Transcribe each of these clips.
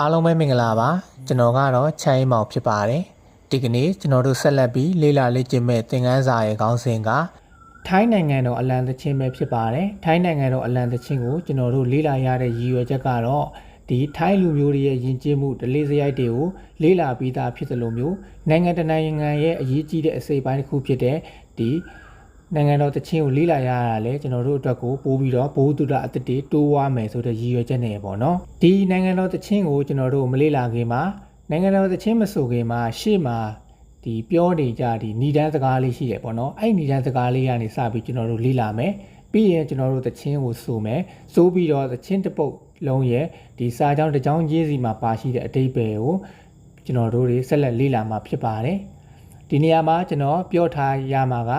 အားလုံးပဲမင်္ဂလာပါကျွန်တော်ကတော့ချမ်းအေးမောင်ဖြစ်ပါတယ်ဒီကနေ့ကျွန်တော်တို့ဆက်လက်ပြီးလေ့လာလေ့ကျင့်မဲ့သင်ခန်းစာရဲ့ခေါင်းစဉ်ကထိုင်းနိုင်ငံတော်အလံသချင်းပဲဖြစ်ပါတယ်ထိုင်းနိုင်ငံတော်အလံသချင်းကိုကျွန်တော်တို့လေ့လာရတဲ့ရည်ရွယ်ချက်ကတော့ဒီထိုင်းလူမျိုးတွေရဲ့ယဉ်ကျေးမှုဒလေးစရိုက်တွေကိုလေ့လာပြီးသားဖြစ်တယ်လို့မျိုးနိုင်ငံတကာနိုင်ငံရဲ့အရေးကြီးတဲ့အစိပ်ပိုင်းတစ်ခုဖြစ်တဲ့ဒီ နိုင်ငံတော်တချင်းကိုလေ့လာရတာလဲကျွန်တော်တို့အတွက်ကိုပို့ပြီးတော့ဘိုးတုဒအတ္တတွေတိုးဝါမယ်ဆိုတဲ့ရည်ရွယ်ချက်နဲ့ပေါ့နော်ဒီနိုင်ငံတော်တချင်းကိုကျွန်တော်တို့မလေ့လာခင်မှာနိုင်ငံတော်တချင်းမဆိုခင်မှာရှေ့မှာဒီပြောနေကြဒီဏ္ဍန်စကားလေးရှိတယ်ပေါ့နော်အဲ့ဏ္ဍန်စကားလေးကနေစပြီးကျွန်တော်တို့လေ့လာမယ်ပြီးရင်ကျွန်တော်တို့တချင်းကိုဆိုမယ်ဆိုပြီးတော့တချင်းတစ်ပုတ်လုံးရဲ့ဒီစာကြောင်းတစ်ကြောင်းရေးစီမှာပါရှိတဲ့အတိတ်ပဲကိုကျွန်တော်တို့တွေဆက်လက်လေ့လာမှာဖြစ်ပါတယ်ဒီနေရာမှာကျွန်တော်ပြောထားရမှာက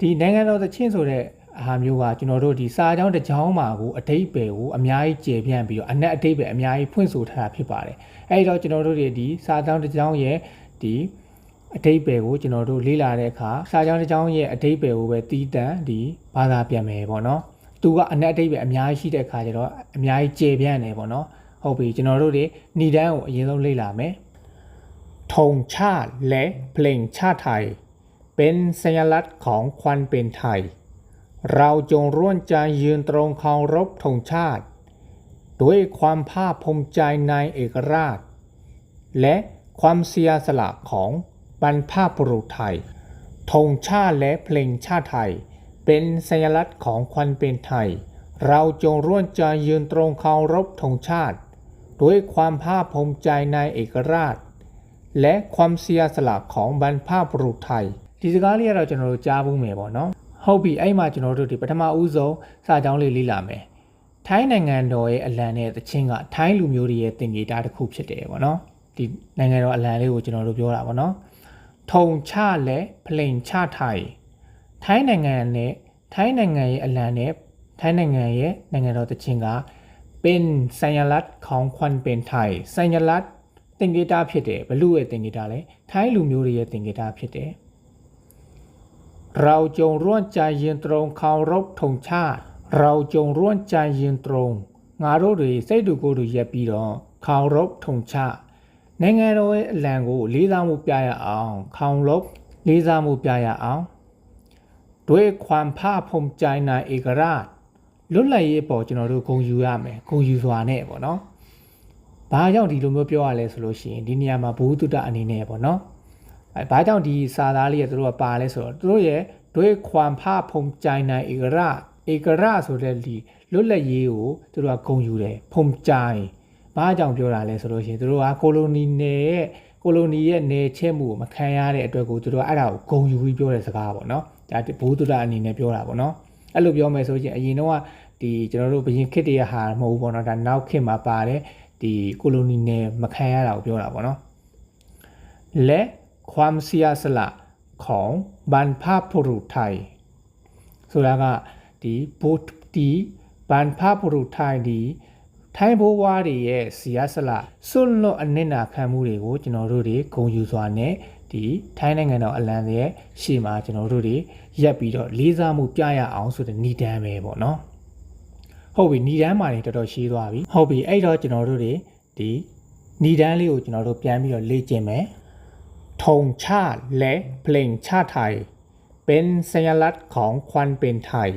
ဒီနိုင်ငံတော်သချင်းဆိုတဲ့အားမျိုးကကျွန်တော်တို့ဒီစာကြောင်းတစ်ကြောင်းမှာကိုအတိတ်ပဲကိုအများကြီးကျေပြန့်ပြီးတော့အနက်အတိတ်ပဲအများကြီးဖွင့်ဆိုထားတာဖြစ်ပါတယ်အဲဒီတော့ကျွန်တော်တို့တွေဒီစာကြောင်းတစ်ကြောင်းရဲ့ဒီအတိတ်ပဲကိုကျွန်တော်တို့လေ့လာတဲ့အခါစာကြောင်းတစ်ကြောင်းရဲ့အတိတ်ပဲကိုပဲတီးတန်းဒီဘာသာပြန်မယ်ပေါ့နော်သူကအနက်အတိတ်ပဲအများကြီးရှိတဲ့အခါကျတော့အများကြီးကျေပြန့်တယ်ပေါ့နော်ဟုတ်ပြီကျွန်တော်တို့တွေဏီတန်းကိုအရင်ဆုံးလေ့လာမယ်ထုံချလဲပလိန်ချထိုင် เป็นสัญลักษณ์ของความเป็นไทย เราจงร่วมใจยืนตรงเคารพธงชาติ ด้วยความภาคภูมิใจในเอกราช และความเสียสละของบรรพบุรุษไทยธงชาติและเพลงชาติไทย เป็นสัญลักษณ์ของความเป็นไทย เราจงร่วมใจยืนตรงเคารพธงชาติ ด้วยความภาคภูมิใจในเอกราช และความเสียสละของบรรพบุรุษไทย ဒီစကားလေးကတော့ကျွန်တော်တို့ကြားဘူးမယ်ပေါ့နော်ဟုတ်ပြီအဲ့မှာကျွန်တော်တို့ဒီပထမဦးဆုံးစာကြောင်းလေးလေ့လာမယ်ထိုင်းနိုင်ငံတော်ရဲ့အလံနဲ့သချင်းကထိုင်းလူမျိုးတွေရဲ့သင်္ကေတတစ်ခုဖြစ်တယ်ပေါ့နော်ဒီနိုင်ငံတော်အလံလေးကိုကျွန်တော်တို့ပြောတာပေါ့နော်ထုံချလဲဖလိန်ချထိုင်ထိုင်းနိုင်ငံနဲ့ထိုင်းနိုင်ငံရဲ့အလံနဲ့ထိုင်းနိုင်ငံရဲ့နိုင်ငံတော်သချင်းကပင်ဆိုင်ယလတ်ခေါင်ခွန်ပင်ထိုင်ဆိုင်ယလတ်သင်္ကေတဖြစ်တယ်ဘလူရဲ့သင်္ကေတလဲထိုင်းလူမျိုးတွေရဲ့သင်္ကေတဖြစ်တယ် เราจงร่วมใจยืนตรงเคารพธงชาติ เราจงร่วมใจยืนตรงငါတို့တွေစိတ်တူကိုယ်တူရက်ပြီးတော့ခေါင်ရုပ်ထုံချနိုင်ငံတော်ရဲ့အလံကိုလေးစားမှုပြရအောင်ခေါင်ရုပ်လေးစားမှုပြရအောင်ด้วยความภาคภูมิใจในเอกราชလွတ်လပ်ရေးပေါ်ကျွန်တော်တို့ဂုဏ်ယူရမယ်ဂုဏ်ယူစွာနဲ့ပေါ့နော်။ဘာကြောင့်ဒီလိုမျိုးပြောရလဲဆိုလို့ရှိရင်ဒီနေရာမှာဘုဟုတ္တအနေနဲ့ပေါ့နော်။ အဲဘာကြောင့်ဒီစာသားလေးကတို့ကပါလဲဆိုတော့တို့ရဲ့ဒွေခွမ်ဖဖုံကြိုင်နိုင်ဧကရဧကရဆိုတဲ့ဒီလွတ်လပ်ရေးကိုတို့ကဂုံယူတယ်ဖုံကြိုင်ဘာကြောင့်ပြောတာလဲဆိုလို့ရှိရင်တို့ကကိုလိုနီနယ်ရဲ့ကိုလိုနီရဲ့နယ်ချဲ့မှုကိုမခံရတဲ့အတွက်ကိုတို့ကအဲ့ဒါကိုဂုံယူပြီးပြောတဲ့စကားပေါ့နော်ဒါဘုဒ္ဓတာအနေနဲ့ပြောတာပေါ့နော်အဲ့လိုပြောမယ်ဆိုရင်အရင်တော့ဒီကျွန်တော်တို့ဘရင်ခေတ်တည်းဟာမဟုတ်ဘူးပေါ့နော်ဒါနောက်ခေတ်မှာပါတယ်ဒီကိုလိုနီနယ်မခံရတာကိုပြောတာပေါ့နော်လက် ความเสียสละของบรรพบุรุษไทยဆိုတာကဒီဘုဒီဘรรพบุรุษไทยဒီထိုင်းဘိုးဝါးတွေရဲ့စီယဆလာစွန့်လွတ်အနစ်နာခံမှုတွေကိုကျွန်တော်တို့တွေဂုဏ်ယူစွာနဲ့ဒီထိုင်းနိုင်ငံတော်အလံရဲ့ရှေ့မှာကျွန်တော်တို့တွေရက်ပြီးတော့လေးစားမှုပြရအောင်ဆိုတဲ့ဏ္ဍန်ပဲပေါ့နော်ဟုတ်ပြီဏ္ဍန်မှာနေတော်တော်ရှင်းသွားပြီဟုတ်ပြီအဲ့တော့ကျွန်တော်တို့တွေဒီဏ္ဍန်လေးကိုကျွန်တော်တို့ပြန်ပြီးတော့လေ့ကျင့်မယ် ธงชาติและเพลงชาติไทย เป็นสัญลักษณ์ของความเป็นไทย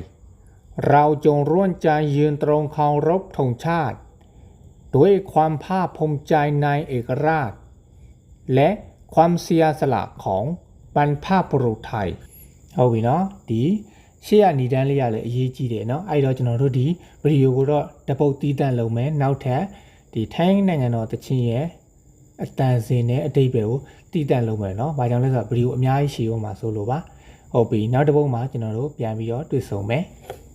เราจงร่วมใจยืนตรงเคารพธงชาติ ด้วยความภาคภูมิใจในเอกราช และความเสียสละของบรรพบุรุษไทยဟုတ်ပြီနော်ဒီရှေ့ကနေတန်းလေးရလည်းအရေးကြီးတယ်နော်အဲ့တော့ကျွန်တော်တို့ဒီဗီဒီယိုကိုတော့တပုတ်တီးတန့်လုပ်မယ်နောက်ထပ်ဒီထိုင်းနိုင်ငံတော်တချင်းရဲ့ အတန်စင်နဲ့အတိတ်ပဲကိုတီးတန့်လုပ်မယ်နော်။ဘာကြောင့်လဲဆိုတော့ဗီဒီယိုအများကြီးရှည်အောင်မှာဆိုလို့ပါ။ဟုတ်ပြီနောက်တစ်ပုတ်မှာကျွန်တော်တို့ပြန်ပြီးတော့တွေ့ဆုံမယ်။